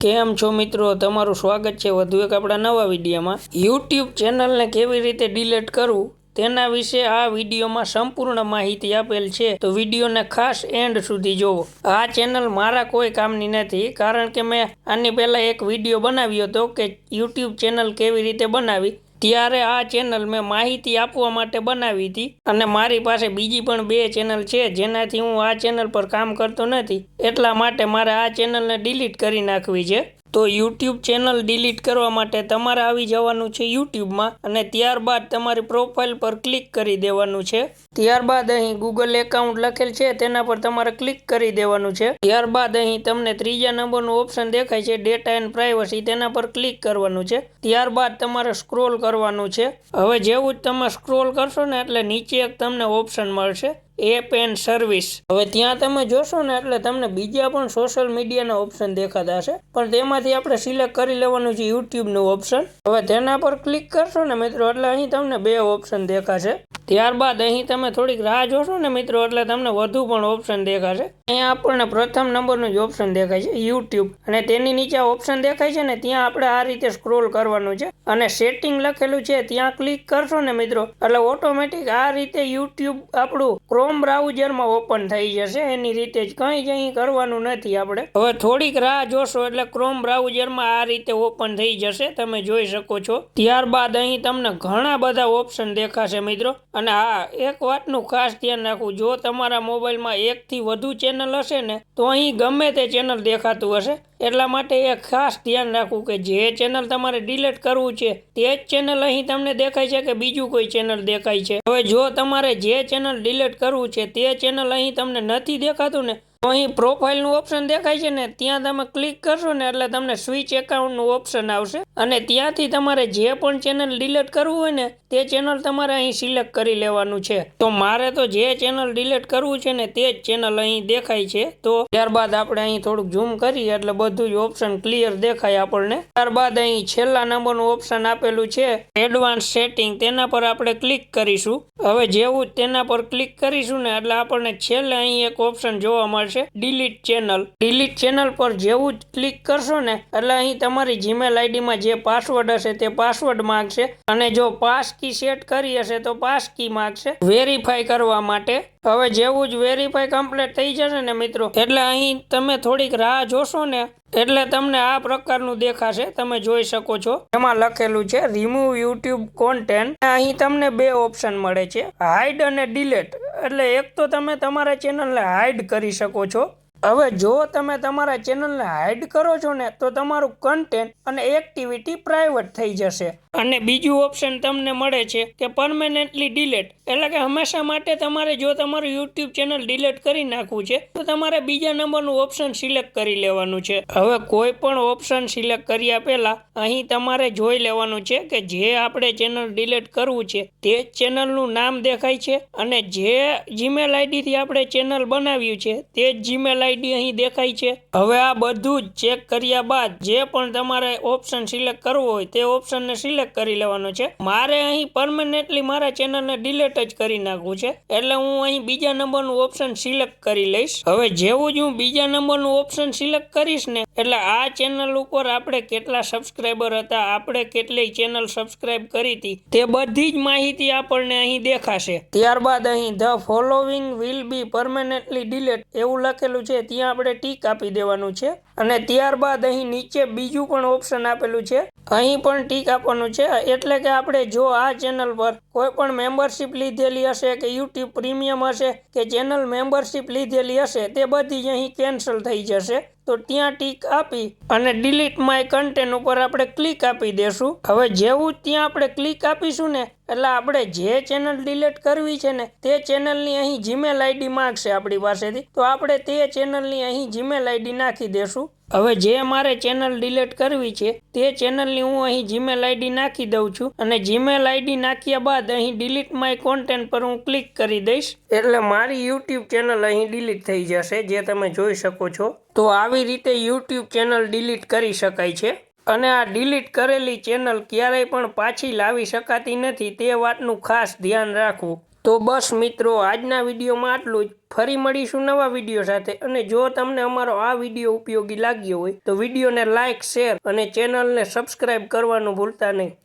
કેમ છો મિત્રો? તમારું સ્વાગત છે વધુ એક આપણા નવા વિડીયોમાં. યુટ્યુબ ચેનલને કેવી રીતે ડિલીટ કરવું? તેના વિશે આ વિડીયોમાં સંપૂર્ણ માહિતી આપેલ છે. તો વિડીયોને ખાસ એન્ડ સુધી જોવો. આ ચેનલ મારા કોઈ કામની નથી, કારણ કે મેં આની પહેલાં એક વીડિયો બનાવ્યો હતો કે યુટ્યુબ ચેનલ કેવી રીતે બનાવી ત્યારે આ ચેનલ મેં માહિતી આપવા માટે બનાવી હતી અને મારી પાસે બીજી પણ બે ચેનલ છે, જેનાથી હું આ ચેનલ પર કામ કરતો નથી. એટલા માટે મારે આ ચેનલને ડિલીટ કરી નાખવી છે. તો યુટ્યુબ ચેનલ ડિલીટ કરવા માટે તમારે આવી જવાનું છે યુટ્યુબમાં અને ત્યારબાદ તમારી પ્રોફાઇલ પર ક્લિક કરી દેવાનું છે. ત્યારબાદ અહીં ગૂગલ એકાઉન્ટ લખેલ છે, તેના પર તમારે ક્લિક કરી દેવાનું છે. ત્યારબાદ અહીં તમને ત્રીજા નંબરનું ઓપ્શન દેખાય છે, ડેટા એન્ડ પ્રાઇવસી, તેના પર ક્લિક કરવાનું છે. ત્યારબાદ તમારે સ્ક્રોલ કરવાનું છે. હવે જેવું જ તમે સ્ક્રોલ કરશો ને, એટલે નીચે એક તમને ઓપ્શન મળશે. App and service. હવે ત્યાં તમે જોશો ને એટલે તમને બીજા પણ સોશિયલ મીડિયાના ઓપ્શન દેખાતા હશે. પણ તેમાંથી આપણે સિલેક્ટ કરી લેવાનું છે યુટ્યુબનું ઓપ્શન. હવે તેના પર ક્લિક કરશો ને મિત્રો, એટલે અહીં તમને બે ઓપ્શન દેખાશે. ત્યારબાદ અહીં તમે થોડીક રાહ જોશો ને મિત્રો, એટલે તમને વધુ પણ ઓપ્શન દેખાશે. અહીંયા આપણને પ્રથમ નંબરનું જ ઓપ્શન દેખાય છે યુટ્યુબ અને તેની નીચે ઓપ્શન દેખાય છે ને, ત્યાં આપણે આ રીતે સ્ક્રોલ કરવાનું છે. અને સેટિંગ લખેલું છે, ત્યાં ક્લિક કરશો ને મિત્રો, એટલે ઓટોમેટિક આ રીતે યુટ્યુબ આપણું ક્રોમ બ્રાઉઝરમાં ઓપન થઈ જશે. એની રીતે જ કંઈ જ અહીં કરવાનું નથી આપણે. હવે થોડીક રાહ જોશો, એટલે ક્રોમ બ્રાઉઝરમાં આ રીતે ઓપન થઈ જશે. તમે જોઈ શકો છો. ત્યારબાદ અહીં તમને ઘણા બધા ઓપ્શન દેખાશે મિત્રો. અને હા એક વાતનું ખાસ ધ્યાન રાખવું. જો તમારા મોબાઈલમાં એકથી વધુ ચેનલ હશે ને તો અહીં ગમે તે ચેનલ દેખાતું હશે. એટલા માટે એ ખાસ ધ્યાન રાખવું કે જે ચેનલ તમારે ડિલીટ કરવું છે, તે જ ચેનલ અહીં તમને દેખાય છે કે બીજું કોઈ ચેનલ દેખાય છે. હવે જો તમારે જે ચેનલ ડિલીટ કરવું છે, તે ચેનલ અહીં તમને નથી દેખાતું ને તો અહીં પ્રોફાઇલનું ઓપ્શન દેખાય છે ને, ત્યાં તમે ક્લિક કરશો ને એટલે તમને સ્વિચ એકાઉન્ટનું ઓપ્શન આવશે. અને ત્યાંથી તમારે જે પણ ચેનલ ડિલીટ કરવું હોય ને, તે ચેનલ તમારે અહીં સિલેક્ટ કરી લેવાનું છે. તો મારે તો જે ચેનલ ડિલીટ કરવું છે ને, તે જ ચેનલ અહીં દેખાય છે. તો ત્યારબાદ આપણે અહીં થોડુંક ઝૂમ કરીએ એટલે બધું જ ઓપ્શન ક્લિયર દેખાય આપણને. ત્યારબાદ અહીં છેલ્લા નંબરનું ઓપ્શન આપેલું છે એડવાન્સ સેટિંગ તેના પર આપણે ક્લિક કરીશું. હવે જેવું તેના પર ક્લિક કરીશું ને, એટલે આપણને છેલ્લે અહીં એક ઓપ્શન જોવા મળશે. ડિલીટ ચેનલ ડિલીટ ચેનલ પર જેવું જ ક્લિક કરશો ને, એટલે અહીં તમારી જીમેલ આઈડીમાં જે પાસવર્ડ હશે તે પાસવર્ડ માંગશે અને જો પાસ કી સેટ કરી હશે તો પાસ કી માંગશે વેરીફાઈ કરવા માટે. હવે જેવું જ વેરીફાઈ કમ્પ્લીટ થઈ જશે ને મિત્રો, એટલે અહીં તમે થોડીક રાહ જોશો ને, એટલે તમને આ પ્રકારનું દેખાશે. તમે જોઈ શકો છો. એમાં લખેલું છે રિમૂવ યુટ્યુબ કોન્ટેન્ટ અહીં તમને બે ઓપ્શન મળે છે હાઇડ અને ડિલેટ એટલે એક તો તમે તમારા ચેનલને હાઇડ કરી શકો છો. હવે જો તમે તમારા ચેનલને હાઇડ કરો છો ને, તો તમારું કન્ટેન્ટ અને એક્ટિવિટી પ્રાઇવેટ થઈ જશે. અને બીજું ઓપ્શન તમને મળે છે કે પરમેનન્ટલી ડિલેટ એટલે કે હંમેશા માટે તમારે જો તમારું યુટ્યુબ ચેનલ ડિલેટ કરી નાખવું છે, તો તમારે બીજા નંબરનું ઓપ્શન સિલેક્ટ કરી લેવાનું છે. હવે કોઈ પણ ઓપ્શન સિલેક્ટ કર્યા પહેલાં અહીં તમારે જોઈ લેવાનું છે કે જે આપણે ચેનલ ડિલેટ કરવું છે, તે જ ચેનલનું નામ દેખાય છે. અને જે જીમેલ આઈડીથી આપણે ચેનલ બનાવ્યું છે, તે જ જીમેલ આઈડી અહીં દેખાય છે. હવે આ બધું જ ચેક કર્યા બાદ જે પણ તમારે ઓપ્શન સિલેક્ટ કરવો હોય તે ઓપ્શનને સિલેક્ટ કરી લેવાનો છે. મારે અહીં પરમનન્ટલી મારા ચેનલને ડિલેટ જ કરી નાખવું છે. એટલે હું અહીં બીજા નંબરનું ઓપ્શન સિલેક્ટ કરી લઈશ. હવે જેવું જ હું બીજા નંબરનું ઓપ્શન સિલેક્ટ કરીશ ને, એટલે આ ચેનલ ઉપર આપણે કેટલા સબસ્ક્રાઈબર હતા, આપણે કેટલી ચેનલ સબસ્ક્રાઇબ કરી હતી, તે બધી જ માહિતી આપણને અહીં દેખાશે. ત્યારબાદ અહીં the following will be permanently delete એવું લખેલું છે. ત્યાં આપણે ટીક આપી દેવાનું છે. અને ત્યારબાદ અહીં નીચે બીજું પણ ઓપ્શન આપેલું છે. અહીં પણ ટીક આપવાનું છે. એટલે કે આપણે જો આ ચેનલ પર કોઈ પણ મેમ્બરશિપ લીધેલી હશે કે યુટ્યુબ પ્રીમિયમ હશે કે ચેનલ મેમ્બરશિપ લીધેલી હશે, તે બધી જ અહીં કેન્સલ થઈ જશે. તો ત્યાં ટીક આપી અને ડિલીટ માય કન્ટેન્ટ ઉપર આપણે ક્લિક આપી દેશું. હવે જેવું ત્યાં આપણે ક્લિક આપીશું ને એટલે આપણે જે ચેનલ ડિલીટ કરવી છે ને, તે ચેનલની અહીં જીમેલ આઈડી માંગશે આપણી પાસેથી. તો આપણે તે ચેનલની અહીં જીમેલ આઈડી નાખી દેશું. હવે જે મારે ચેનલ ડિલીટ કરવી છે, તે ચેનલની હું અહીં જીમેલ આઈડી નાખી દઉં છું. અને જીમેલ આઈડી નાખ્યા બાદ અહીં ડિલીટ માય કોન્ટેન્ટ પર હું ક્લિક કરી દઈશ. એટલે મારી યુટ્યુબ ચેનલ અહીં ડિલીટ થઈ જશે, જે તમે જોઈ શકો છો. તો આવી રીતે યુટ્યુબ ચેનલ ડિલીટ કરી શકાય છે. અને આ ડિલીટ કરેલી ચેનલ ક્યારેય પણ પાછી લાવી શકાતી નથી તે વાતનું ખાસ ધ્યાન રાખવું. તો બસ મિત્રો, આજના વિડીયોમાં આટલું જ. ફરી મળીશું નવા વીડિયો સાથે. અને જો તમને અમારો આ વીડિયો ઉપયોગી લાગ્યો હોય, તો વિડીયોને લાઇક શેર અને ચેનલને સબસ્ક્રાઈબ કરવાનું ભૂલતા નહીં.